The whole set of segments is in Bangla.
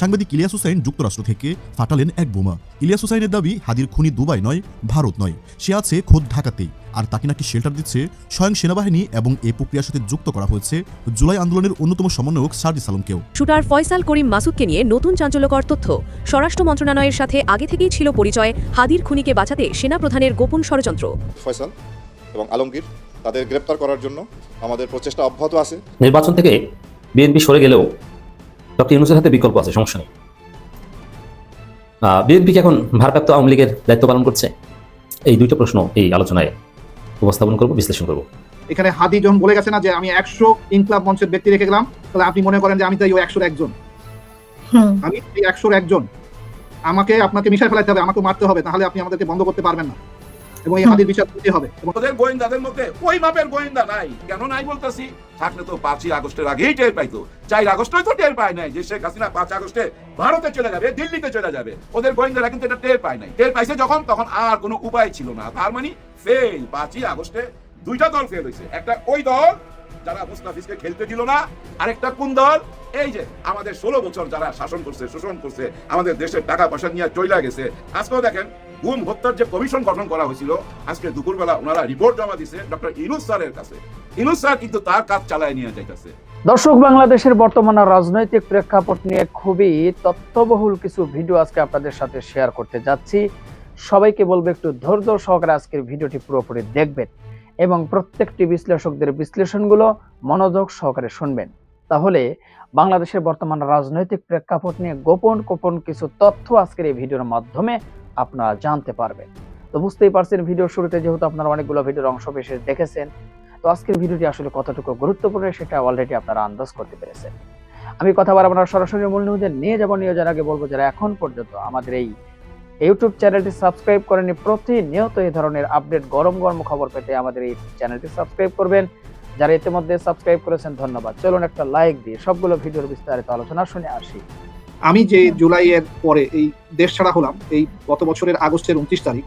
সাংবাদিক ইলিয়াস হুসাইন যুক্তরাষ্ট্র থেকে ফাটালেন এক বোমা। ইলিয়াস হুসাইনের দাবি হাদির খুনি দুবাই নয় ভারত নয়। সে আছে খোদ ঢাকাতেই আর তাকে নাকি শেল্টার দিচ্ছে স্বয়ং সেনাবাহিনী এবং এই প্রক্রিয়ার সাথে যুক্ত করা হয়েছে জুলাই আন্দোলনের অন্যতম সমন্বয়ক সার্জিস আলমকেও। শুটার ফয়সাল করিম মাসুদকে নিয়ে নতুন চাঞ্চল্যকর তথ্য। স্বরাষ্ট্র মন্ত্রণালয়ের সাথে আগে থেকেই ছিল পরিচয় হাদির খুনিকে বাঁচাতে সেনাপ্রধানের গোপন ষড়যন্ত্র। ফয়সাল এবং আলমগীর তাদের গ্রেপ্তার করার জন্য আমাদের প্রচেষ্টা অব্যাহত আছে। নির্বাচন থেকে বিএনপি সরে গেলেও ডক্টর ইউনুসের হাতে বিকল্প আছে সমস্যা নেই। বিএনপি কি এখন ভারপ্রাপ্ত আওয়ামী লীগের দায়িত্ব পালন করছে? এই দুইটা প্রশ্ন এই আলোচনায় উপস্থাপন করব বিশ্লেষণ করব। এখানে হাদি যখন বলে গেছে না যে আমি একশো ইনকলাব মঞ্চের ব্যক্তি রেখে গেলাম তাহলে আপনি মনে করেন যে আমি তাই ওই একশোর একজন? আমি একশোর একজন। আমাকে আপনাকে মিশাই ফেলাতে হবে আমাকে মারতে হবে তাহলে আপনি আমাদেরকে বন্ধ করতে পারবেন না। এবং এই হাদির বিচার করতে হবে। ওদের গোয়েন্দাদের মধ্যে ওই মাপের গোয়েন্দা নাই। কেন নাই বলতেছি? থাকলে তো পাঁচই আগস্টের আগেই টের পাইতো। চার আগস্টে তো টের পায় নাই যে শেখ হাসিনা পাঁচ আগস্টে ভারতে চলে যাবে, দিল্লিতে চলে যাবে। ওদের গোয়েন্দারা কিন্তু এটা টের পায় নাই। টের পাইছে যখন, তখন আর কোনো উপায় ছিল না। তার মানে ফেল পাঁচই আগস্টে দুইটা দল ফেল হয়েছে একটা ওই দল যারা মুস্তাফিজকে খেলতে দিল না, আরেকটা কোন দল? এই যে, আমাদের ষোলো বছর যারা শাসন করছে, শোষণ করছে, আমাদের দেশের টাকা পয়সা নিয়ে চইলা গেছে। আজকেও দেখেন গুম হত্যার যে কমিশন গঠন করা হয়েছিল, আজকে দুপুরবেলা ওনারা রিপোর্ট জমা দিছে ডক্টর ইনুস স্যারের কাছে। ইনুস স্যার কিন্তু তার কাজ চালায় নিয়ে যাইতেছে। দর্শক, বাংলাদেশের বর্তমান রাজনৈতিক প্রেক্ষাপট নিয়ে খুবই তথ্যবহুল কিছু ভিডিও আজকে আপনাদের সাথে শেয়ার করতে যাচ্ছি। সবাইকে বলব, একটু ধৈর্য সহকারে আজকের ভিডিওটি পুরোপুরি দেখবেন এবং প্রত্যেকটি বিশ্লেষকদের বিশ্লেষণগুলো মনোযোগ সহকারে শুনবেন। তাহলে বাংলাদেশের বর্তমান রাজনৈতিক প্রেক্ষাপট নিয়ে গোপন গোপন কিছু তথ্য আজকের এই ভিডিওর মাধ্যমে আপনারা জানতে পারবেন। তো বুঝতেই পারছেন, ভিডিও শুরুতে যেহেতু আপনারা অনেকগুলো ভিডিওর অংশ বিশেষ দেখেছেন, তো আজকের ভিডিওটি আসলে কতটুকু গুরুত্বপূর্ণ সেটা অলরেডি আপনারা আন্দাজ করতে পেরেছেন। আমি কথা বলার আপনার সরাসরি মূল নিয়ে যাব। নিয়ে যাওয়ার আগে বলব যারা এখন পর্যন্ত আমাদের এই ইউটিউব চ্যানেলটি সাবস্ক্রাইব করেনি প্রতিনিয়ত এই ধরনের আপডেট গরম গরম খবর পেতে আমাদের এই চ্যানেলটি সাবস্ক্রাইব করবেন। যারা ইতিমধ্যে সাবস্ক্রাইব করেছেন, ধন্যবাদ। চলুন একটা লাইক দিয়ে সবগুলো ভিডিওর বিস্তারিত আলোচনা শুনে আসি। আমি যে জুলাইয়ের পরে এই দেশ ছাড়া হলাম, এই গত বছরের আগস্টের উনত্রিশ তারিখ,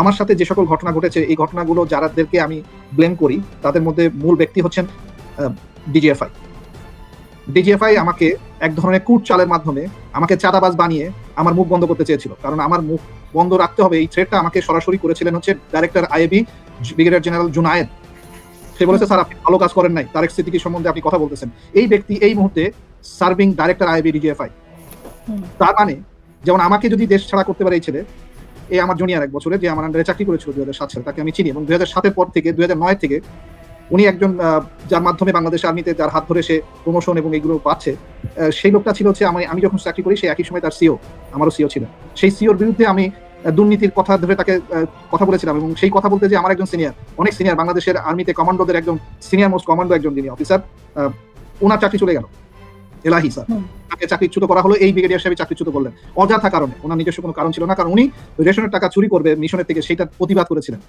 আমার সাথে যে সকল ঘটনা ঘটেছে, এই ঘটনাগুলো যারাদেরকে আমি ব্লেম করি, তাদের মধ্যে মূল ব্যক্তি হচ্ছেন ডিজিএফআই ডিজিএফআই আমাকে এক ধরনের কুট চালের মাধ্যমে আমাকে চাঁদাবাজ বানিয়ে আমার মুখ বন্ধ করতে চেয়েছিল। কারণ আমার মুখ বন্ধ রাখতে হবে, এই থ্রেটটা আমাকে সরাসরি করেছিলেন হচ্ছে director IAB brigadier general Junaid. সে বলেছে, স্যার, আপনি ভালো কাজ করেন নাই, তারেক সিদ্দিকি সম্বন্ধে আপনি কথা বলতেছেন। এই ব্যক্তি এই মুহূর্তে সার্ভিং ডাইরেক্টর আইবি ডিজিএফআই তার মানে যেমন আমাকে যদি দেশ ছাড়া করতে পারে এই ছেলে এই আমার জুনিয়ার এক বছরে যে আমার আন্ডারে চাকরি করেছিল দুই হাজার সাত সালে তাকে আমি চিনি এবং দুই হাজার সাতের পর থেকে দুই হাজার নয় থেকে উনি একজন যার মাধ্যমে বাংলাদেশ আর্মিতে যার হাত ধরে সে প্রমোশন এবং এগুলো পাচ্ছে সেই লোকটা ছিল হচ্ছে আমি আমি যখন চাকরি করি সে একই সময় তার সিও আমারও সিও ছিল সেই সিওর বিরুদ্ধে আমি দুর্নীতির কথা ধরে তাকে কথা বলেছিলাম এবং সেই কথা বলতে যে আমার একজন সিনিয়র অনেক সিনিয়র বাংলাদেশের আর্মিতে কমান্ডোদের একজন সিনিয়র মোস্ট কমান্ডো একজন যিনি অফিসার ওনার চাকরি চলে গেল। এলাহি স্যার তাকে চাকরিচ্যুত করা হলো এই ব্রিগেডিয়ার সাহেব চাকরিচ্যুত করলেন। অযথা কারণে ওনার নিজস্ব কোনো কারণ ছিল না কারণ উনি রেশনের টাকা চুরি করবে মিশনের থেকে সেটা প্রতিবাদ করেছিলেন।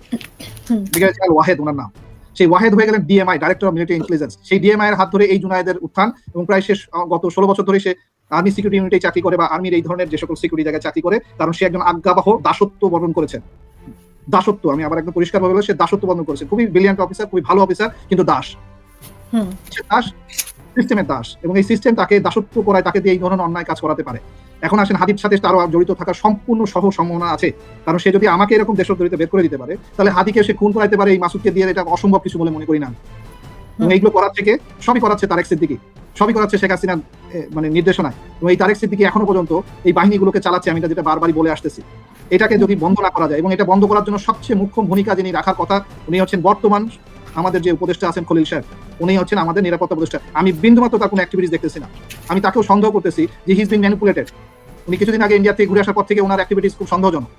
ব্রিগেডিয়ার ওয়াহেদ ওনার নাম। সেই ওয়াহেদ হয়ে গেলেন DMI director of military intelligence সেই ডিএমআই এর হাত ধরে এই জুনায়েদের উত্থান এবং প্রায় শেষ গত ষোলো বছর ধরে সে আর্মি সিকিউরিটি ইউনিটে চাকরি করে বা আর্মির এই ধরনের যে সকল সিকিউরিটি জায়গায় চাকরি করে কারণ সে একজন আজ্ঞাবহ দাসত্ব বর্ণন করেছেন। দাসত্ব আমি আবার একদম পরিষ্কার ভাবে সে দাসত্ব বর্ণন করেছে। খুবই ব্রিলিয়ান্ট অফিসার খুবই ভালো অফিসার কিন্তু দাস। সে দাস সিস্টেমের দাস এবং এই সিস্টেম তাকে দাসত্ব করায় তাকে দিয়ে এই ধরনের অন্যায় কাজ করাতে পারে। এখন আসেন হাদির সাথে তারও জড়িত থাকার সম্পূর্ণ সহ সম্ভাবনা আছে। কারণ সে যদি আমাকে এরকম দেশদ্রোহিতে বের করে দিতে পারে তাহলে হাদিকে সে খুন করাইতে পারে এই মাসুদকে দিয়ে এটা অসম্ভব কিছু বলে মনে করি না। এইগুলো করার থেকে সবই করাচ্ছে তারেক সিদ্দিকি। সবই করাচ্ছে শেখ হাসিনা মানে নির্দেশনায়। এবং এই তারেক সিদ্দিকি এখনও পর্যন্ত এই বাহিনীগুলোকে চালাচ্ছে আমি যেটা বারবারই বলে আসতেছি। এটাকে যদি বন্ধ না করা যায় এবং এটা বন্ধ করার জন্য সবচেয়ে মুখ্য ভূমিকা যিনি রাখার কথা উনি হচ্ছেন বর্তমান আমাদের যে উপদেষ্টা আছেন খলিল সাহেব উনি হচ্ছেন আমাদের নিরাপত্তা উপদেষ্টা। আমি বিন্দুমাত্র তার কোনো অ্যাক্টিভিটিস দেখতেছি না। আমি তাকেও সন্দেহ করতেছি যে হিজ বিন ম্যানিপুলেটেড উনি কিছুদিন আগে ইন্ডিয়া থেকে ঘুরে আসার পর থেকে ওনার অ্যাক্টিভিটিস খুব সন্দেহজনক।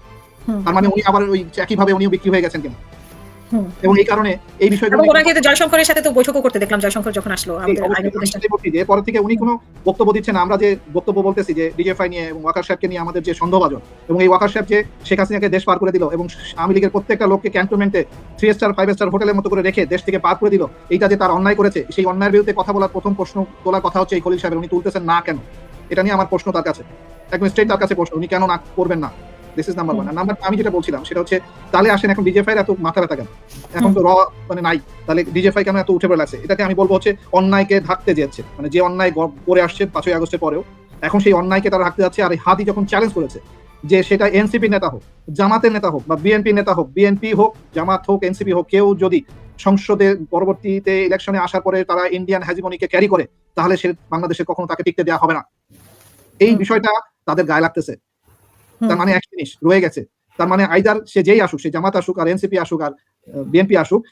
তার মানে উনি আবার ওই একইভাবে উনিও বিক্রি হয়ে গেছেন কিনা। এবং এই কারণে এই বিষয়গুলো ওনাকে তো জয়শঙ্করের সাথে তো বৈঠকও করতে দেখলাম জয়শঙ্কর যখন আসলো আমাদের পরে থেকে উনি কোনো বক্তব্য দিচ্ছেন আমরা যে বক্তব্য বলতেছি যে ডিজেফাই নিয়ে এবং ওয়াকার সাহেবকে নিয়ে আমাদের যে সন্দেহভাজন এবং এই ওয়াকার সাহেব যে শেখ হাসিনাকে দেশ পার করে দিল এবং আওয়ামী লীগের প্রত্যেকটা লোককে ক্যান্টনমেন্টে থ্রি স্টার ফাইভ স্টার হোটেলের মতো করে রেখে দেশ থেকে পার করে দিল এইটা যে তার অন্যায় করেছে সেই অন্যায়ের বিরুদ্ধে কথা বলার প্রথম প্রশ্ন তোলার কথা হচ্ছে এই খলিল সাহেবের। উনি তুলতেছেন না কেন? এটা নিয়ে আমার প্রশ্ন তার কাছে। একদম স্ট্রেট তার কাছে প্রশ্ন উনি কেন না করবেন না? This is number one number আমি যেটা বলছিলাম সেটা হচ্ছে তাহলে আসেন এখন ডিজেফাই এত মাথা ব্যথা কেন? এখন তো র মানে নাই। তাহলে ডিজেফাই কেন এত উঠে পড়ে লাগছে এটাকে আমি বলব হচ্ছে অন্যায়কে ঢাকতে যাচ্ছে মানে যে অন্যায় করে আসছে পাঁচই আগস্টের পরেও এখন সেই অন্যায়কে তারা রাখতে যাচ্ছে আর এই হাদি যখন চ্যালেঞ্জ করেছে যে সেটা এনসিপি নেতা হোক জামাতের নেতা হোক বা বিএনপি নেতা হোক বিএনপি হোক জামাত হোক এনসিপি হোক কেউ যদি সংসদে পরবর্তীতে ইলেকশনে আসার পরে তারা ইন্ডিয়ান হ্যাজিমনিকে ক্যারি করে তাহলে সে বাংলাদেশে কখনো তাকে টিকতে দেওয়া হবে না। এই বিষয়টা তাদের গায়ে লাগতেছে। তার মানে এক জিনিস রয়ে গেছে। তার মানে আইদার সে যেই আসুক সে জামাত আসুক আর এনসিপি আসুক আর বিএনপি আসুক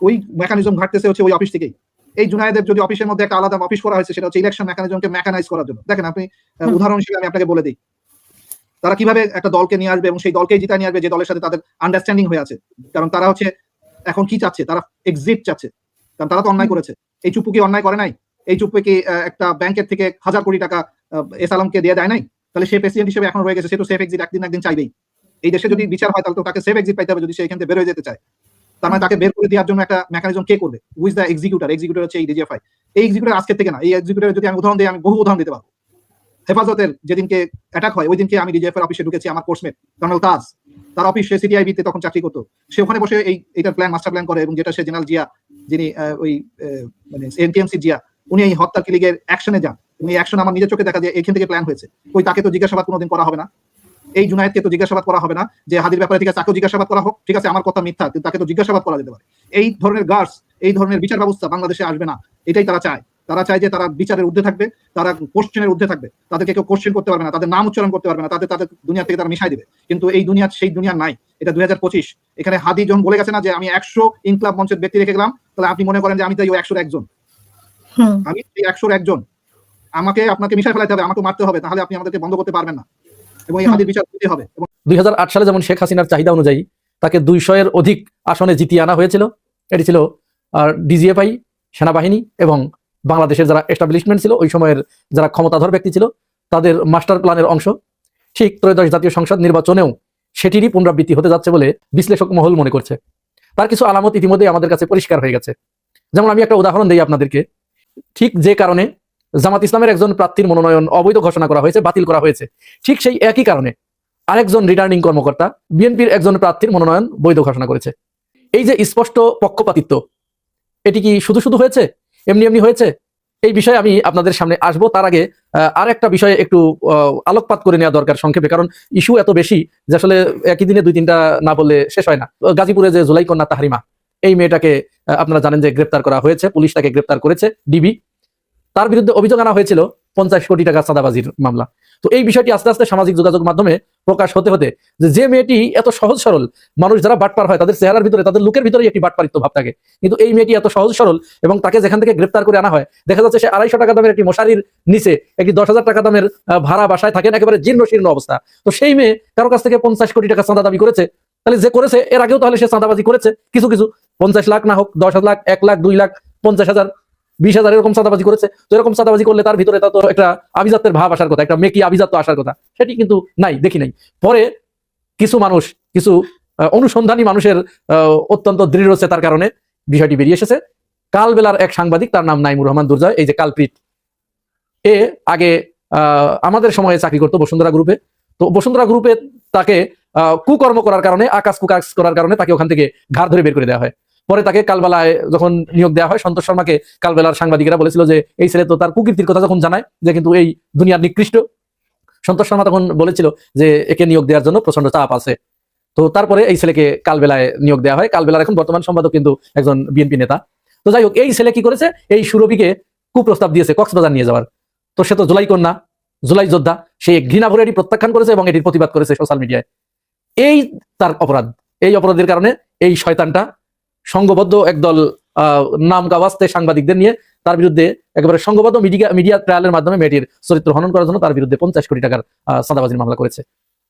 ওই মেকানিজম ঘাটতেছে হচ্ছে ওই অফিস থেকেই। এই জুনায়েদের যদি অফিসের মধ্যে একটা আলাদা অফিস করা হয়েছে সেটা হচ্ছে ইলেকশন মেকানিজমকে মেকানাইজ করার জন্য। দেখেন আপনি উদাহরণ হিসেবে আমি আপনাকে বলে দিই। তারা কীভাবে একটা দলকে নিয়ে আসবে এবং সেই দলকেই জিতা নিয়ে আসবে যে দলের সাথে তাদের আন্ডারস্ট্যান্ডিং হয়ে আছে। কারণ তারা হচ্ছে এখন কি চাচ্ছে? তারা এক্সিট চাচ্ছে। কারণ তারা তো অন্যায় করেছে। এই চুপু কি অন্যায় করে নাই? এই চুপু কি একটা ব্যাংকের থেকে হাজার কোটি টাকা এস আলমকে দিয়ে দেয় নাই? তাহলে সে প্রেসিডেন্ট হিসেবে এখন রয়ে গেছে, সে তো সেফ এক্সিট একদিন একদিন চাইবেই। এই দেশে যদি বিচার হয়, তাহলে তো তাকে সেফ এক্সিট পাইতে হবে যদি সে এখান থেকে বের হয়ে যেতে চায়। তার মানে তাকে বের করে দেওয়ার জন্য একটা মেকানিজম কে করবে? উইজ দ্য এক্সিকিউটার এক্সিকিউটার হচ্ছে এই ডিজিএফআই এই এক্সিকিউটার আজকের থেকে না, এই এক্সিকিউটার যদি আমি উদাহরণ দিই, আমি বহু উদাহরণ দিতে পারব। হেফাজতের যেদিনকে অ্যাটাক হয় ওই দিনকে আমি ডিজিএফ এর অফিসে ঢুকেছি, আমার কোর্সমেট কর্নেল তাজ তার অফিস সে সিটিআইবি তে তখন চাকরি করতো। সে ওখানে বসে এই এটার প্ল্যান মাস্টার প্ল্যান করে এবং যেটা সে জেনারেল জিয়া, যিনি ওই মানে এনটিএমসি জিয়া, উনি এই হত্যা কিলিগের অ্যাকশনে যান। এই অ্যাকশন আমার নিজের চোখে দেখা যায় এখান থেকে প্ল্যান হয়েছে। ওই তাকে তো জিজ্ঞাসাবাদ কোনোদিন করা হবে না। এই জুনায়েদকে তো জিজ্ঞাসাবাদ করা হবে না যে হাদির ব্যাপারে ঠিক আছে তাকেও জিজ্ঞাসাবাদ করা হোক ঠিক আছে আমার কথা মিথ্যা কিন্তু তাকে তো জিজ্ঞাসাবাদ করা যেতে পারে। এই ধরনের গার্ডস এই ধরনের বিচার ব্যবস্থা বাংলাদেশে আসবে না। এটাই তারা চায়। তারা চায় যে তারা বিচারের ঊর্ধ্বে থাকবে তারা কোশ্চেনের ঊর্ধ্বে থাকবে। তাদেরকে কেউ কোশ্চেন করতে পারবে না তাদের নাম উচ্চারণ করতে পারবে না তাদের তাদের দুনিয়া থেকে তারা মিশাই দেবে। কিন্তু এই দুনিয়া সেই দুনিয়া নাই। এটা দুই হাজার পঁচিশ। এখানে হাদি যখন বলে গেছে না যে আমি একশো ইনকলাব মঞ্চের ব্যক্তি রেখে গেলাম তাহলে আপনি মনে করেন যে আমি তো এই একশোর একজন। আমি একশোর একজন। আমাকে আপনাকে মিশাই ফেলাতে হবে আমাকে মারতে হবে তাহলে আপনি আমাদেরকে বন্ধ করতে পারবেন না। এবং এই হাদির বিচার দিতে হবে। এবং দুই সালে যেমন শেখ হাসিনার চাহিদা অনুযায়ী তাকে দুইশো এর অধিক আসনে জিতিয়ে আনা হয়েছিল এটি ছিল ডিজিএফআই সেনাবাহিনী এবং বাংলাদেশের যারা এস্টাবলিশমেন্ট ছিল ওই সময়ের যারা ক্ষমতাধর ব্যক্তি ছিল তাদের মাস্টার প্ল্যানের অংশ। ঠিক ত্রয়োদশ জাতীয় সংসদ নির্বাচনেও সেটিরই পুনরাবৃত্তি হতে যাচ্ছে বলে বিশ্লেষক মহল মনে করছে। তার কিছু আলামত ইতিমধ্যেই আমাদের কাছে পরিষ্কার হয়ে গেছে। যেমন আমি একটা উদাহরণ দিই আপনাদেরকে। ঠিক যে কারণে জামাত ইসলামের একজন প্রার্থীর মনোনয়ন অবৈধ ঘোষণা করা হয়েছে, বাতিল করা হয়েছে। ঠিক সেই একই কারণে আরেকজন রিটার্নিং কর্মকর্তা বিএনপির একজন প্রার্থীর মনোনয়ন বৈধ ঘোষণা করেছে। এই যে স্পষ্ট পক্ষপাতিত্ব, এটি কি শুধু শুধু হয়েছে? এমনি এমনি হয়েছে? এই বিষয়ে আমি আপনাদের সামনে আসব। তার আগে আর একটা বিষয়ে একটু আলোকপাত করে নেওয়া দরকার সংক্ষেপে, কারণ ইস্যু এত বেশি যে আসলে একই দিনে দুই তিনটা না বললে শেষ হয় না। গাজীপুরে যে জুলাই কন্যা তাহারিমা, এই মেয়েটাকে আপনারা জানেন যে গ্রেপ্তার করা হয়েছে, পুলিশ তাকে গ্রেপ্তার করেছে, ডিবি। তার বিরুদ্ধে অভিযোগ আনা হয়েছিল পঞ্চাশ কোটি টাকা চাঁদাবাজির মামলা। তো এই বিষয়টি আস্তে আস্তে সামাজিক যোগাযোগ মাধ্যমে প্রকাশ হতে হতে যে যে মেয়েটি এত সহজ সরল মানুষ যারা বাটপার হয়, তাদের চেহারার ভিতরে, তাদের লুকের ভিতরে একটি বাটপারিত্ব ভাব থাকে। কিন্তু এই মেয়েটি এত সহজ সরল এবং তাকে যেখান থেকে গ্রেপ্তার করে আনা হয়, দেখা যাচ্ছে সে আড়াইশো টাকা দামের একটি মশারির নিচে একটি দশ হাজার টাকা দামের ভাড়া বাসায় থাকেন, একেবারে জীর্ণ শীর্ণ অবস্থা। তো সেই মেয়ে কারও কাছ থেকে পঞ্চাশ কোটি টাকা চাঁদা দাবি করেছে, তাহলে যে করেছে, এর আগেও তাহলে সে চাঁদাবাজি করেছে, কিছু কিছু। পঞ্চাশ লাখ না হোক, দশ লাখ, এক লাখ, দুই লাখ, পঞ্চাশ হাজার। বিশ হাজার এরকম চাঁদাবাজি করেছে। তো এরকম চাঁদাবাজি করলে তার ভিতরে তা তো একটা আভিজাত্যের ভাব আসার কথা, একটা মেকি আভিজাত্য আসার কথা। সেটি কিন্তু নাই, দেখি নাই। পরে কিছু মানুষ, কিছু অনুসন্ধানী মানুষের অত্যন্ত দৃঢ় তার কারণে বিষয়টি বেরিয়ে এসেছে। কালবেলার এক সাংবাদিক, তার নাম নাইমুর রহমান দুর্জয়, এই যে কালপ্রিট, এ আগে আমাদের সময়ে চাকরি করতো বসুন্ধরা গ্রুপে তো বসুন্ধরা গ্রুপে তাকে কুকর্ম করার কারণে, আকাশ কুকাশ করার কারণে তাকে ওখান থেকে ঘাড় ধরে বের করে দেওয়া হয়। পরে তাকে কালবেলায় যখন নিয়োগ দেওয়া হয়, সন্তোষ শর্মাকে কালবেলার সাংবাদিকেরা বলেছিল যে, এই ছেলে তো তার কুকীর্তির কথা যখন জানায় যে কিন্তু এই দুনিয়ার নিকৃষ্ট। সন্তোষ শর্মা তখন বলেছিল যে, একে নিয়োগ দেওয়ার জন্য প্রচণ্ড চাপ আছে। তো তারপরে এই ছেলেকে কালবেলায় নিয়োগ দেওয়া হয়। কালবেলার এখন বর্তমান সম্পাদক কিন্তু একজন বিএনপি নেতা। তো যাই হোক, এই ছেলে কি করেছে? এই সুরভিকে কুপ্রস্তাব দিয়েছে কক্সবাজার নিয়ে যাওয়ার। তো সে তো জুলাই কন্যা, জুলাই যোদ্ধা, সে ঘৃণা ভরে এটি প্রত্যাখ্যান করেছে এবং এটির প্রতিবাদ করেছে সোশ্যাল মিডিয়ায়। এই তার অপরাধ। এই অপরাধের কারণে এই শয়তানটা সংঘবদ্ধ একদল নাম গাওয়াস্তে সাংবাদিকদের নিয়ে তার বিরুদ্ধে একেবারে সংঘবদ্ধ মিডিয়া মিডিয়া ট্রায়ালের মাধ্যমে মেয়েটির চরিত্র হনন করার জন্য তার বিরুদ্ধে পঞ্চাশ কোটি টাকার আহ, চাঁদাবাজির মামলা করেছে।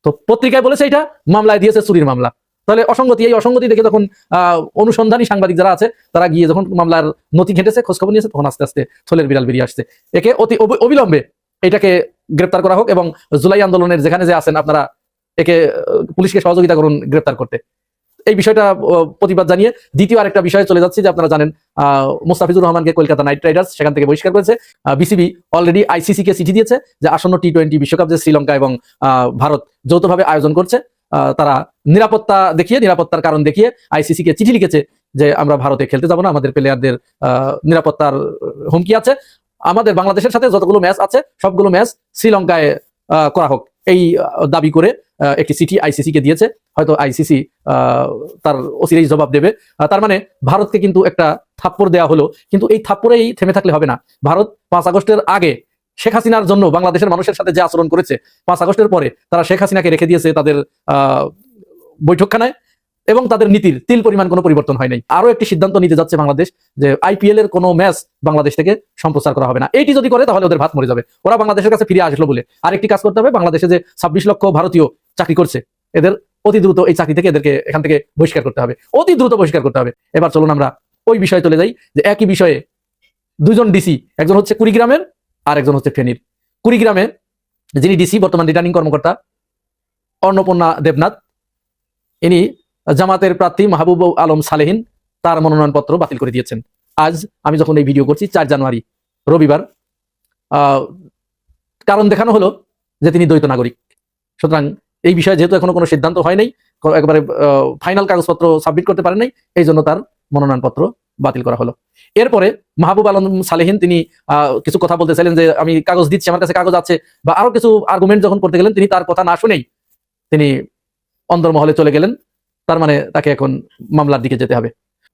তো পত্রিকায় বলেছে এটা মামলায় দিয়েছে চুরির মামলা। তাহলে অসঙ্গতি এই অসঙ্গতি দেখে আহ, অনুসন্ধানী সাংবাদিক যারা আছে তারা গিয়ে যখন মামলার নথি ঘেঁটেছে খোঁজখবর নিয়েছে তখন আস্তে আস্তে থলের বিড়াল বেরিয়ে আসছে। একে অতি অবিলম্বে এটাকে গ্রেপ্তার করা হোক এবং জুলাই আন্দোলনের যেখানে যে আছেন আপনারা একে পুলিশকে সহযোগিতা করুন গ্রেপ্তার করতে। এই বিষয়টা প্রতিবাদ জানিয়ে দ্বিতীয় আরেকটা বিষয়ে চলে যাচ্ছি যে আপনারা জানেন মুস্তাফিজুর রহমানকে কলকাতা নাইট রাইডার্স সেখান থেকে বহিষ্কার করেছে। বিসিবি অলরেডি আইসিসি কে চিঠি দিয়েছে যে আসন্ন টি টোয়েন্টি বিশ্বকাপ যে শ্রীলঙ্কা এবং ভারত যৌথভাবে আয়োজন করছে তারা নিরাপত্তা দেখিয়ে, নিরাপত্তার কারণ দেখিয়ে আইসিসি কে চিঠি লিখেছে যে আমরা ভারতে খেলতে যাব না, আমাদের প্লেয়ারদের নিরাপত্তার হুমকি আছে। আমাদের বাংলাদেশের সাথে যতগুলো ম্যাচ আছে, সবগুলো ম্যাচ শ্রীলঙ্কায় করা হোক। এই দাবি করে একটি চিঠি আইসিসি কে দিয়েছে। হয়তো আইসিসি তার অচিরেই জবাব দেবে। তার মানে ভারতকে কিন্তু একটা থাপ্পড় দেওয়া হলো। কিন্তু এই থাপ্পড়েই থেমে থাকলে হবে না। ভারত পাঁচ আগস্টের আগে শেখ হাসিনার জন্য বাংলাদেশের মানুষের সাথে যে আচরণ করেছে পাঁচ আগস্টের পরে তারা শেখ হাসিনাকে রেখে দিয়েছে তাদের আহ, বৈঠকখানায়। এবং তাদের নীতির তিল পরিমাণ কোনো পরিবর্তন হয় নাই। আরও একটি সিদ্ধান্ত নিতে যাচ্ছে বাংলাদেশ যে আইপিএল এর কোনো ম্যাচ বাংলাদেশ থেকে সম্প্রচার করা হবে না। এইটি যদি করে, তাহলে ওদের ভাত মরে যাবে। ওরা বাংলাদেশের কাছে ফিরে আসলো বলে। আরেকটি কাজ করতে হবে, বাংলাদেশে যে ছাব্বিশ লক্ষ ভারতীয় চাকরি করছে, এদের অতি দ্রুত এই চাকরি থেকে এদেরকে এখান থেকে বহিষ্কার করতে হবে। অতি দ্রুত বহিষ্কার করতে হবে। এবার চলুন আমরা ওই বিষয়ে চলে যাই, যে একই বিষয়ে দুজন ডিসি একজন হচ্ছে কুড়িগ্রামের আর একজন হচ্ছে ফেনীর। কুড়িগ্রামে যিনি ডিসি বর্তমান রিটার্নিং কর্মকর্তা, অন্নপূর্ণা দেবনাথ, ইনি জামাতের প্রার্থী মাহবুব আলম সালেহিন তার মনোনয়নপত্র বাতিল করে দিয়েছেন। আজ আমি যখন এই ভিডিও করছি, চার জানুয়ারি, রবিবার কারণ দেখানো হলো যে তিনি দ্বৈত নাগরিক। সুতরাং এই বিষয়ে যেহেতু এখনও কোনো সিদ্ধান্ত হয় নাই, একবারে ফাইনাল কাগজপত্র সাবমিট করতে পারেন নাই, এই জন্য তার মনোনয়নপত্র বাতিল করা হলো। এরপরে মাহবুব আলম সালেহিন তিনি কিছু কথা বলতে চাইলেন যে আমি কাগজ দিচ্ছি, আমার কাছে কাগজ আছে, বা আরও কিছু আর্গুমেন্ট যখন করতে গেলেন, তিনি তার কথা না শুনেই তিনি অন্দরমহলে চলে গেলেন। তার মানে তাকে এখন মামলার দিকে যেতে হবে।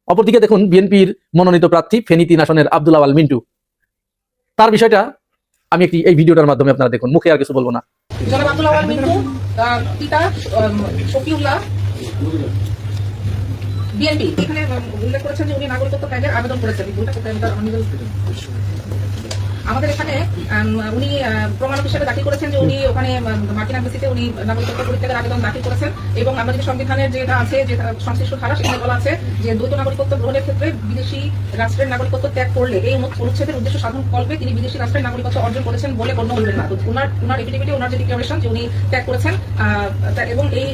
অপরদিকে দেখুন, বিএনপির মনোনীত প্রার্থী ফেনী তিন আসনের আব্দুল আওয়াল মিন্টু। তার বিষয়টা আমি একটি এই ভিডিওটার মাধ্যমে আপনারা দেখুন, মুখে আর কিছু বলব না। বিএনপি, এখানে উল্লেখ করেছেন যে উনি নাগরিকত্ব আবেদন করেছেন। আমাদের এখানে উনি আহ, প্রমাণক হিসেবে দাখিল করেছেন যে উনি ওখানে মার্কিন এম্বাসিতে উনি নাগরিকত্ব পরিত্যাগের আবেদন দাখিল করেছেন এবং আমাদের সংবিধানের যেটা আছে যে সংশ্লিষ্ট ধারা সেখানে বলা আছে যে দ্বৈত নাগরিকত্ব গ্রহণের ক্ষেত্রে বিদেশি রাষ্ট্রের নাগরিকত্ব ত্যাগ করলে এই অনুচ্ছেদের উদ্দেশ্য সাধন কল্পে তিনি বিদেশি রাষ্ট্রের নাগরিকত্ব অর্জন করেছেন বলে গণ্য হইবেন না। তো ওনার ওনার এফিডেভিটে ওনার যে ডিক্লারেশন যে উনি ত্যাগ করেছেন এবং এই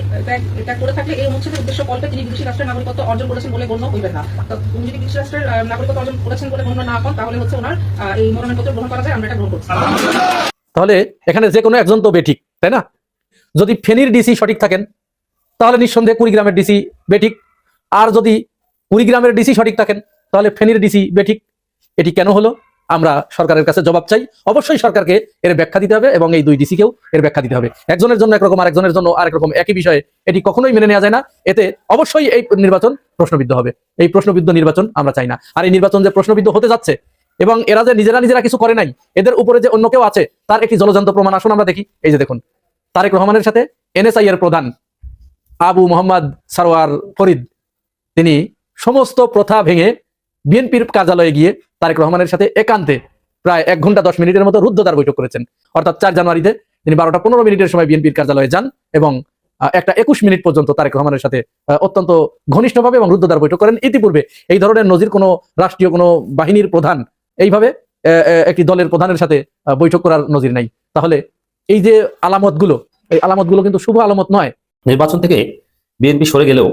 ত্যাগ করে থাকলে এই অনুচ্ছেদের উদ্দেশ্য কল্পে তিনি বিদেশি রাষ্ট্রের নাগরিকত্ব অর্জন করেছেন বলে গণ্য হইবেন না। তো উনি যদি বিদেশি রাষ্ট্রের নাগরিকত্ব অর্জন করেছেন বলে গণ্য না হন তাহলে হচ্ছে ওনার এই মনোনয়নপত্র তাহলে এখানে যে কোনো একজন তো বেঠিক, তাই না? যদি ফেনীর ডিসি সঠিক থাকেন, তাহলে নিঃসন্দেহে কুড়িগ্রামের ডিসি বেঠিক। আর যদি কুড়িগ্রামের ডিসি সঠিক থাকেন, তাহলে ফেনীর ডিসি বেঠিক। এটি কেন হলো? আমরা সরকারের কাছে জবাব চাই। অবশ্যই সরকারকে এর ব্যাখ্যা দিতে হবে এবং এই দুই ডিসিকেও এর ব্যাখ্যা দিতে হবে। একজনের জন্য একরকম আর একজনের জন্য আরেক রকম একই বিষয়ে এটি কখনোই মেনে নেওয়া যায় না। এতে অবশ্যই এই নির্বাচন প্রশ্নবিদ্ধ হবে। এই প্রশ্নবিদ্ধ নির্বাচন আমরা চাই না। আর এই নির্বাচন যে প্রশ্নবিদ্ধ হতে যাচ্ছে এবং এরা যে নিজেরা নিজেরা কিছু করে নাই, এদের উপরে যে অন্য কেউ আছে, তার একটি জলজান্ত প্রমাণ আসুন আমরা দেখি। এই যে দেখুন, তারেক রহমানের সাথে এনএসআই এর প্রধান আবু মোহাম্মদ সারোয়ার ফরিদ, তিনি সমস্ত প্রথা ভেঙে বিএনপির কার্যালয়ে গিয়ে তারেক রহমানের সাথে একান্তে প্রায় এক ঘণ্টা দশ মিনিটের মতো রুদ্ধদ্বার বৈঠক করেছেন। অর্থাৎ চার জানুয়ারিতে তিনি বারোটা পনেরো মিনিটের সময় বিএনপির কার্যালয়ে যান এবং একটা একুশ মিনিট পর্যন্ত তারেক রহমানের সাথে অত্যন্ত ঘনিষ্ঠভাবে এবং রুদ্ধদ্বার বৈঠক করেন। ইতিপূর্বে এই ধরনের নজির কোনো রাষ্ট্রীয় কোনো বাহিনীর প্রধান এইভাবে একটি দলের প্রধানের সাথে বৈঠক করার নজির নাই। তাহলে এই যে আলামতগুলো, এই আলামতগুলো কিন্তু শুভ আলামত নয়। নির্বাচন থেকে বিএনপি সরে গেলেও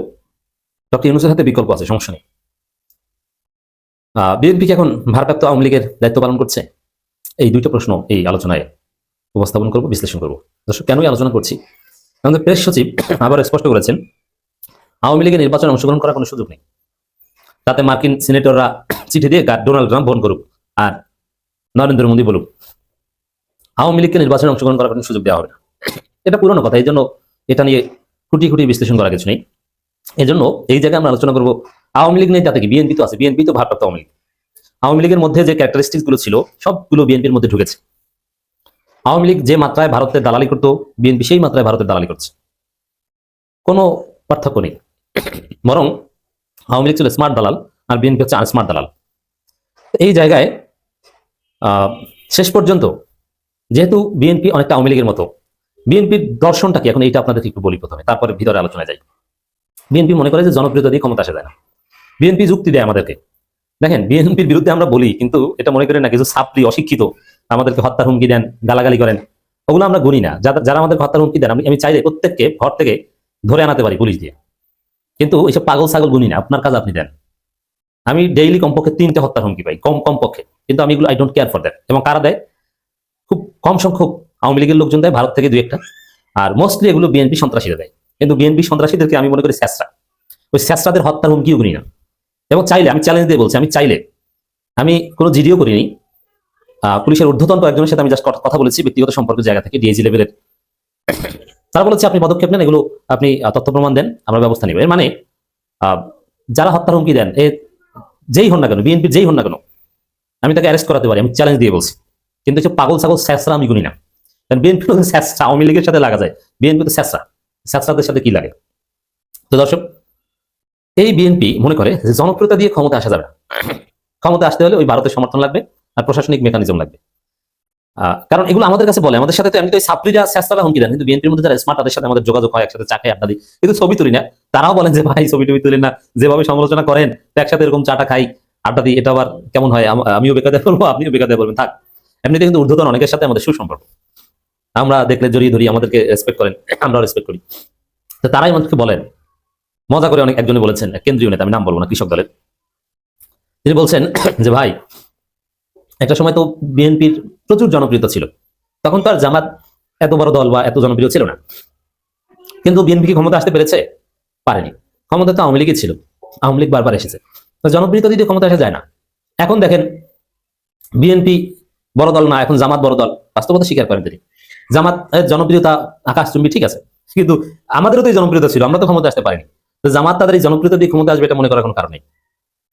ডক্টর ইউনুসের হাতে বিকল্প আছে, সমস্যা নেই। বিএনপি কি এখন ভারপ্রাপ্ত আওয়ামী লীগের দায়িত্ব পালন করছে? এই দুইটা প্রশ্ন এই আলোচনায় উপস্থাপন করব, বিশ্লেষণ করব। দর্শক, কেনই আলোচনা করছি? আমাদের প্রেস সচিব আবার স্পষ্ট করেছেন, আওয়ামী লীগের নির্বাচনে অংশগ্রহণ করার কোনো সুযোগ নেই। তাতে মার্কিন সিনেটররা চিঠি দিয়ে ডোনাল্ড ট্রাম্প ফোন করুক। আর নরেন্দ্র মোদী বলুক, আওয়ামী লীগকে নির্বাচনে অংশগ্রহণ করার কোনো সুযোগ দেওয়া হবে না। এটা পুরনো কথা, এই জন্য এটা নিয়ে খুঁটি খুঁটি বিশ্লেষণ করা কিছু নেই। এই জন্য এই জায়গায় আমরা আলোচনা করব আওয়ামী লীগ নেই, তাতে কি বিএনপি তো আছে, বিএনপি তো ভারপ্রাপ্ত আওয়ামী লীগ। আওয়ামী লীগের মধ্যে যে গুলো ছিল, সবগুলো বিএনপির মধ্যে ঢুকেছে। আওয়ামী লীগ যে মাত্রায় ভারতের দালালি করতো, বিএনপি সেই মাত্রায় ভারতের দালালি করছে। কোনো পার্থক্য নেই। বরং আওয়ামী লীগ ছিল স্মার্ট দালাল, আর বিএনপি হচ্ছে আনস্মার্ট দালাল। এই জায়গায় শেষ পর্যন্ত, যেহেতু বিএনপি অনেকটা আওয়ামী লীগের মতো, বিএনপির দর্শনটা কি? এখন এইটা আপনাদের একটু বলি প্রথমে, তারপরে ভিতরে আলোচনা যাই। বিএনপি মনে করে যে জনপ্রিয়তা দিয়ে ক্ষমতা আসা না। বিএনপি যুক্তি দেয় আমাদেরকে। দেখেন, বিএনপির বিরুদ্ধে আমরা বলি, কিন্তু এটা মনে করেন না, কিছু ছাত্রী অশিক্ষিত, আমাদেরকে হত্যার হুমকি দেন, গালাগালি করেন, ওগুলো আমরা গুনি না। যারা যারা আমাদের হত্যার হুমকি দেন, আমি আমি চাইলে প্রত্যেককে ঘর থেকে ধরে আনাতে পারি পুলিশ দিয়ে। কিন্তু এইসব পাগল ছাগল গুনি না, আপনার কাজ আপনি দেন। আমি ডেইলি কমপক্ষে তিনটে হত্যার হুমকি পাই, কম কমপক্ষে। কিন্তু আমি এগুলো I don't care for that এবং কারা দেয়? খুব কম সংখ্যক আওয়ামী লীগের লোকজন দেয়, ভারত থেকে দুই একটা আর মোস্টলি এগুলো বিএনপি সন্ত্রাসীরা দেয়। কিন্তু বিএনপি সন্ত্রাসীদেরকে আমি মনে করি স্যাসরা ওই স্যাসরাদের হত্যার হুমকিও করি না এবং চাইলে, আমি চ্যালেঞ্জ দিয়ে বলছি, আমি চাইলে, আমি কোনো জিডিও করিনি। পুলিশের ঊর্ধ্বতন কয়েকজনের সাথে আমি জাস্ট কথা বলেছি, ব্যক্তিগত সম্পর্কের জায়গা থেকে ডিএজি লেভেলের তারা বলেছে, আপনি পদক্ষেপ নেন, এগুলো আপনি তথ্য প্রমাণ দেন, আমরা ব্যবস্থা নিব। এর মানে যারা হত্যার হুমকি দেন, এ, যেই হন না কেন বিএনপি যেই হন না কেন আমি তাকে অ্যারেস্ট করাতে পারি, আমি চ্যালেঞ্জ দিয়ে বলছি। কিন্তু হচ্ছে পাগল ছাগল স্যাসরা আমি গুনি না। কারণ বিএনপি স্যাসরা আওয়ামী লীগের সাথে লাগা যায়। বিএনপি তো স্যাসরা স্যাসরাদের সাথে কি লাগে? তো দর্শক, এই বিএনপি মনে করে যে জনপ্রিয়তা দিয়ে ক্ষমতা আসা যাবে ক্ষমতা আসতে হলে ওই ভারতের সমর্থন লাগবে আর প্রশাসনিক মেকানিজম লাগবে। কারণ এগুলো আমাদের কাছে বলে, আমাদের সাথে তো এমনি সাপ্লিরা স্যাসরা হুমকি দেন। কিন্তু বিএনপির মধ্যে যারা স্মার্ট তাদের সাথে আমাদের যোগাযোগ হয়, একসাথে চা খাই, আড্ডা দিই। কিন্তু ছবি তুলি না। তারাও বলেন যে, ভাই ছবি টবি তুলেন না। যেভাবে সমালোচনা করেন, একসাথে এরকম চাটা খাই। আড্ডা দিই, এটা আবার কেমন হয়? আমিও বেকার বলব, আপনিও বেকার বলবেন। থাক এমনিতে কিন্তু ঊর্ধ্বতন অনেকের সাথে আমাদের সুসম্পর্ক। আমরা দেখলে জড়িয়ে ধরি, আমাদেরকে রেসপেক্ট করেন, আমরা রেসপেক্ট করি। তো তারাই আমাদেরকে বলেন। মজা করে অনেক একজনে বলেছেন, কেন্দ্রীয় নেতা, আমি নাম বলব না, কৃষক দলের। তিনি বলছেন যে, ভাই, একটা সময় তো বিএনপির প্রচুর জনপ্রিয়তা ছিল। তখন তো আর জামাত এত বড় দল বা এত জনপ্রিয় ছিল না। কিন্তু বিএনপি কি ক্ষমতা আসতে পেরেছে? পারেনি। ক্ষমতা তো আওয়ামী লীগই ছিল। আওয়ামী লীগ বারবার এসেছে। জনপ্রিয়তা দিয়ে ক্ষমতা আসা যায় না। এখন দেখেন বিএনপি বড় দল না, এখন জামাত বড় দল, বাস্তবতা স্বীকার করেন তিনি। জামাত জনপ্রিয়তা আকাশচুম্বী ঠিক আছে। কিন্তু আমাদেরও তো এই জনপ্রিয়তা ছিল, আমরা তো ক্ষমতা আসতে পারিনি। জামাত তাদের এই জনপ্রিয়তা দিয়ে ক্ষমতা আসবে এটা মনে করার কোনো কারণ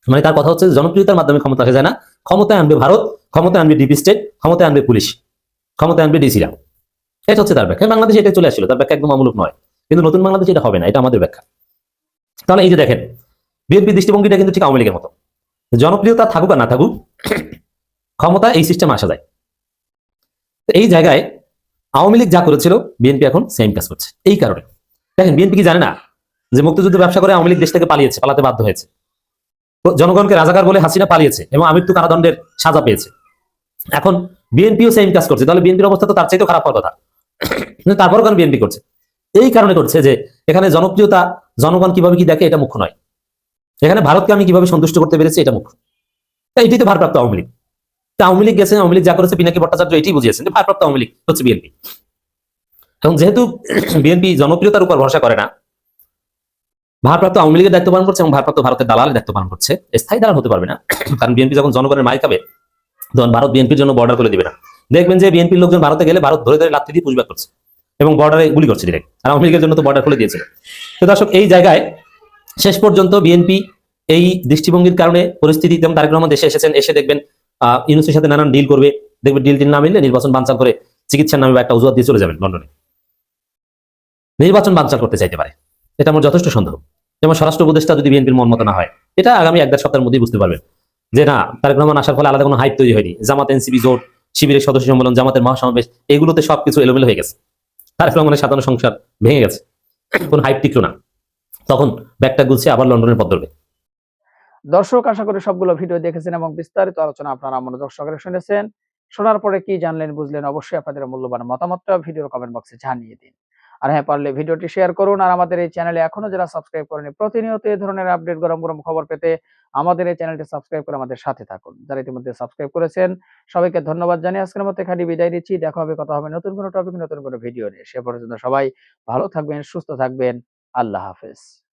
মানে তার কথা হচ্ছে, জনপ্রিয়তার মাধ্যমে ক্ষমতা আসা যায় না। ক্ষমতায় আনবে ভারত, ক্ষমতায় আনবে ডিপি স্টেট ক্ষমতায় আনবে পুলিশ, ক্ষমতায় আনবে ডিসিরা এটা হচ্ছে তার ব্যাখ্যা। বাংলাদেশে এটা চলে আসছিল তার ব্যাখ্যা একদম অমূলক নয়। কিন্তু নতুন বাংলাদেশে এটা হবে না, এটা আমাদের ব্যাখ্যা। তাহলে এই যে দেখেন বিএনপি দৃষ্টিভঙ্গিটা কিন্তু ঠিক আওয়ামী লীগের মতো। জনপ্রিয়তা থাকুক আর না থাকুক, ক্ষমতা এই সিস্টেমে আসা যায়। এই জায়গায় আওয়ামী লীগ যা করেছিল, বিএনপি এখন সেম কাজ করছে। এই কারণে। দেখেন, বিএনপি কি জানে না যে মুক্তিযুদ্ধ ব্যবসা করে আওয়ামী লীগ দেশ থেকে পালিয়েছে, পালাতে বাধ্য হয়েছে। জনগণকে রাজাকার বলে হাসিনা পালিয়েছে এবং আমৃত্যু কারাদণ্ডের সাজা পেয়েছে। এখন বিএনপিও সেম কাজ করছে। তাহলে বিএনপির অবস্থা তো তার চাইতেও খারাপ হওয়ার কথা। তারপরও কারণ বিএনপি করছে? এই কারণে করছে যে, এখানে জনপ্রিয়তা, জনগণ কীভাবে কি দেখে, এটা মুখ্য নয়। এখানে ভারতকে আমি কীভাবে সন্তুষ্ট করতে পেরেছি এটা মুখ্য। তা এটাই তো ভারপ্রাপ্ত আওয়ামী লীগ। তা আওয়ামী লীগ গেছে, আওয়ামী লীগ যা করেছে পিনাকি ভট্টাচার্য এটাই বুঝিয়েছেন যে ভারপ্রাপ্ত আওয়ামী লীগ হচ্ছে বিএনপি। এবং যেহেতু বিএনপি জনপ্রিয়তার উপর ভরসা করে না, ভারপ্রাপ্ত আওয়ামী লীগের দায়িত্ব পালন করছে এবং ভারপ্রাপ্ত ভারতের দালালের দায়িত্ব পালন করছে, স্থায়ী দালাল হতে পারবে না। কারণ বিএনপি যখন জনগণের মাই খাবে, তখন ভারত বিএনপির জন্য বর্ডার করে দিবে না। দেখবেন যে বিএনপির লোকজন ভারতে গেলে ভারত ধরে ধরে লাত্তি দিয়ে পুষব্যাক করছে এবং বর্ডারে গুলি করছে ডিরেক্ট আর আওয়ামী লীগের জন্য তো বর্ডার খুলে দিয়েছে। তো দর্শক, এই জায়গায় শেষ পর্যন্ত বিএনপি এই দৃষ্টিভঙ্গির কারণে পরিস্থিতি যেমন তারেক রহমান দেশে এসেছেন, এসে দেখবেন আহ ইউনুসের সাথে নানান ডিল করবে, দেখবেন ডিল টিল না মিললে নির্বাচন বানচাল করে চিকিৎসার নামে একটা অজুহাত দিয়ে চলে যাবেন লন্ডনে। নির্বাচন বানচাল করতে চাইতে পারে। এটা আমার যথেষ্ট সন্দেহ। যেমন স্বরাষ্ট্র উপদেষ্টা যদি বিএনপির মন মতো না হয়, এটা আগামী এক দেড় সপ্তাহের মধ্যেই বুঝতে পারবেন যে না, তারেক রহমান আসার ফলে আলাদা কোনো হাইপ তৈরি হয়নি। জামাত, এনসিপি, জোট, শিবিরের সদস্য সম্মেলন, জামাতের মহাসমাবেশ, এগুলোতে সবকিছু এলোমেলো হয়ে গেছে। তারেক রহমানের সাধারণ সংসার ভেঙে গেছে। কোন হাইপ টিকলো না। তখন ব্যাগটা গুলছে, আবার লন্ডনের পথ ধরবে দর্শক, আশা করি সবগুলো ভিডিও দেখেছেন এবং বিস্তারিত আলোচনা আপনারা মনোযোগ সহকারে শুনেছেন। শোনার পরে কি জানলেন, বুঝলেন, অবশ্যই আপনাদের মূল্যবান মতামতটা ভিডিওর কমেন্ট বক্সে জানিয়ে দিন। আর হ্যাঁ পারলে ভিডিওটি শেয়ার করুন আর আমাদের এই চ্যানেলে এখনও যারা সাবস্ক্রাইব করেনি প্রতিনিয়ত এই ধরনের আপডেট গরম গরম খবর পেতে আমাদের এই চ্যানেলটি সাবস্ক্রাইব করে আমাদের সাথে থাকুন। যারা ইতিমধ্যে সাবস্ক্রাইব করেছেন, সবাইকে ধন্যবাদ জানিয়ে আজকের মতো এখানে বিদায় দিচ্ছি দেখা হবে, কথা হবে নতুন কোনো টপিক নতুন কোনো ভিডিও নিয়ে। সে পর্যন্ত সবাই ভালো থাকবেন, সুস্থ থাকবেন। আল্লাহ হাফেজ